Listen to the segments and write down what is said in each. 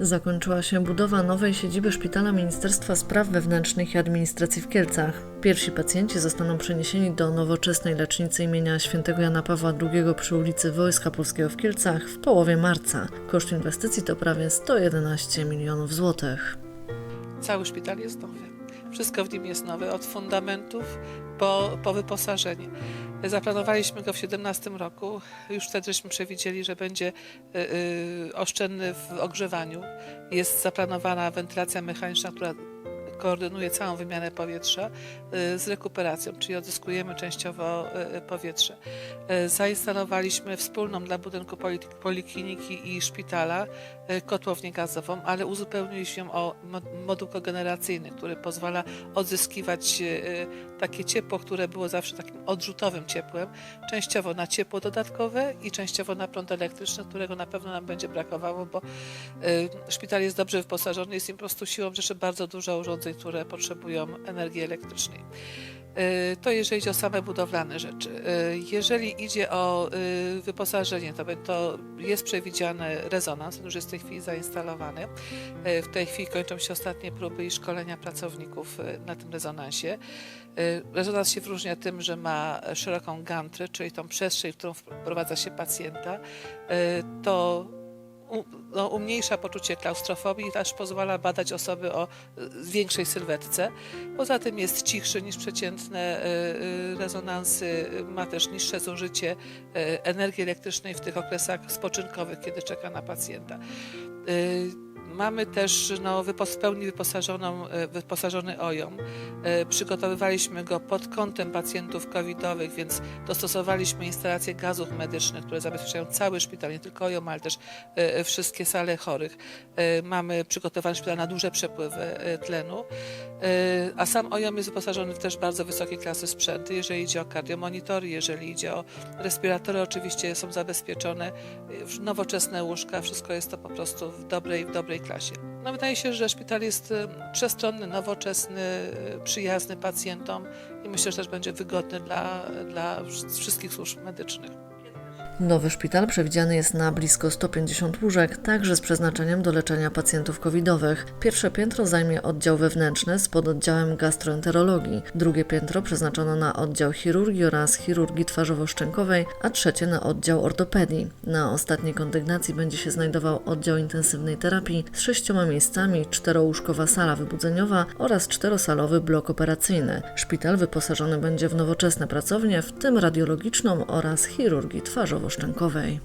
Zakończyła się budowa nowej siedziby Szpitala Ministerstwa Spraw Wewnętrznych i Administracji w Kielcach. Pierwsi pacjenci zostaną przeniesieni do nowoczesnej lecznicy imienia świętego Jana Pawła II przy ulicy Wojska Polskiego w Kielcach w połowie marca. Koszt inwestycji to prawie 111 milionów złotych. Cały szpital jest nowy. Wszystko w nim jest nowe, od fundamentów po, po wyposażenie. Zaplanowaliśmy go w 2017 roku. Już wtedyśmy przewidzieli, że będzie y, y, oszczędny w ogrzewaniu. Jest zaplanowana wentylacja mechaniczna, która koordynuje całą wymianę powietrza y, z rekuperacją, czyli odzyskujemy częściowo y, powietrze. Y, Zainstalowaliśmy wspólną dla budynku poli- polikliniki i szpitala kotłownię gazową, ale uzupełniliśmy ją o mo- moduł kogeneracyjny, który pozwala odzyskiwać takie ciepło, które było zawsze takim odrzutowym ciepłem, częściowo na ciepło dodatkowe i częściowo na prąd elektryczny, którego na pewno nam będzie brakowało, bo szpital jest dobrze wyposażony, jest im po prostu siłą rzeczy bardzo dużo urządzeń, które potrzebują energii elektrycznej. Y, To jeżeli idzie o same budowlane rzeczy. Y, Jeżeli idzie o y, wyposażenie, to, jest przewidziany rezonans, on już jest w tej chwili zainstalowany. W tej chwili kończą się ostatnie próby i szkolenia pracowników na tym rezonansie. Rezonans się wyróżnia tym, że ma szeroką gantrę, czyli tą przestrzeń, w którą wprowadza się pacjenta. To no, umniejsza poczucie klaustrofobii też pozwala badać osoby o większej sylwetce. Poza tym jest cichszy niż przeciętne y, y, rezonansy, y, ma też niższe zużycie energii elektrycznej w tych okresach spoczynkowych, kiedy czeka na pacjenta. Mamy też no, wypos- pełni wyposażoną, y, wyposażony OJOM. Y, Przygotowywaliśmy go pod kątem pacjentów covidowych, więc dostosowaliśmy instalacje gazów medycznych, które zabezpieczają cały szpital, nie tylko OJOM, ale też y, wszystkie sale chorych. Mamy przygotowany szpital na duże przepływy tlenu, a sam OJOM jest wyposażony w też bardzo wysokiej klasy sprzęty, jeżeli idzie o kardiomonitory, jeżeli idzie o respiratory, oczywiście są zabezpieczone nowoczesne łóżka, wszystko jest to po prostu w dobrej, w dobrej klasie. No wydaje się, że szpital jest y, przestronny, nowoczesny, y, przyjazny pacjentom i myślę, że też będzie wygodny dla, dla wszystkich służb medycznych. Nowy szpital przewidziany jest na blisko 150 łóżek, także z przeznaczeniem do leczenia pacjentów covidowych. Pierwsze piętro zajmie oddział wewnętrzny z pododdziałem gastroenterologii, drugie piętro przeznaczono na oddział chirurgii oraz chirurgii twarzowo-szczękowej, a trzecie na oddział ortopedii. Na ostatniej kondygnacji będzie się znajdował oddział intensywnej terapii z sześcioma miejscami, czterołóżkowa sala wybudzeniowa oraz czterosalowy blok operacyjny. Szpital wyposażony będzie w nowoczesne pracownie, w tym radiologiczną oraz chirurgii twarzowo-szczękowej.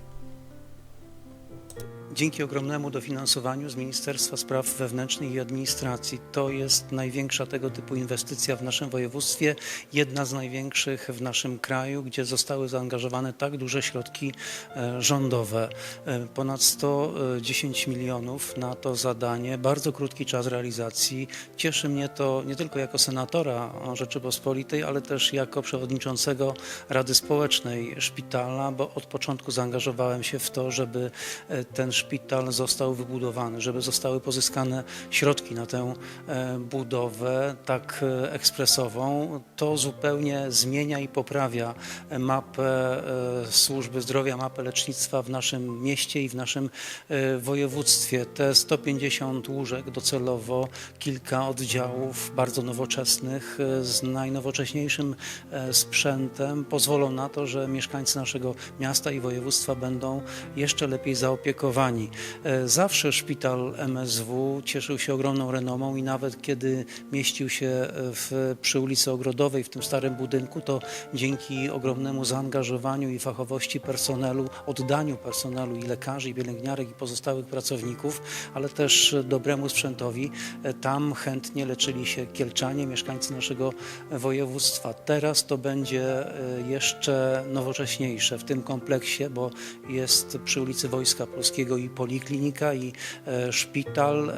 Dzięki ogromnemu dofinansowaniu z Ministerstwa Spraw Wewnętrznych i Administracji to jest największa tego typu inwestycja w naszym województwie, jedna z największych w naszym kraju, gdzie zostały zaangażowane tak duże środki e, rządowe. E, Ponad 110 milionów na to zadanie, bardzo krótki czas realizacji. Cieszy mnie to nie tylko jako senatora Rzeczypospolitej, ale też jako przewodniczącego Rady Społecznej Szpitala, bo od początku zaangażowałem się w to, żeby e, ten szpital został wybudowany, żeby zostały pozyskane środki na tę e, budowę tak e, ekspresową. To zupełnie zmienia i poprawia mapę e, służby zdrowia, mapę lecznictwa w naszym mieście i w naszym województwie. Te 150 łóżek docelowo, kilka oddziałów bardzo nowoczesnych z najnowocześniejszym sprzętem pozwolą na to, że mieszkańcy naszego miasta i województwa będą jeszcze lepiej zaopiekowani. E, Zawsze szpital MSW cieszył się ogromną renomą i nawet kiedy mieścił się e, w, przy ulicy Ogrodowej, w tym starym budynku, to dzięki ogromnemu zaangażowaniu i fachowości personelu, oddaniu personelu i lekarzy, i pielęgniarek, i pozostałych pracowników, ale też dobremu sprzętowi, e, tam chętnie leczyli się Kielczanie, mieszkańcy naszego województwa. Teraz to będzie jeszcze nowocześniejsze w tym kompleksie, bo jest przy ulicy Wojska Polskiego i poliklinika, i e, szpital. E,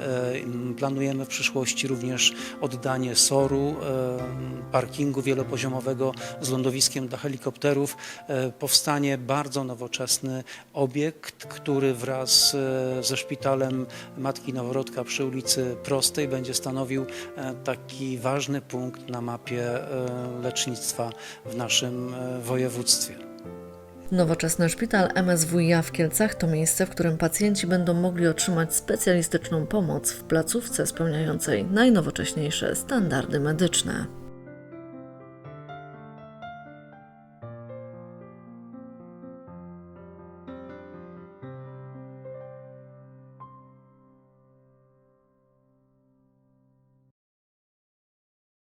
Planujemy w przyszłości również oddanie SOR-u, e, parkingu wielopoziomowego z lądowiskiem dla helikopterów. Powstanie bardzo nowoczesny obiekt, który wraz ze szpitalem Matki Noworodka przy ulicy Prostej będzie stanowił taki ważny punkt na mapie lecznictwa w naszym województwie. Nowoczesny szpital MSWiA w Kielcach to miejsce, w którym pacjenci będą mogli otrzymać specjalistyczną pomoc w placówce spełniającej najnowocześniejsze standardy medyczne.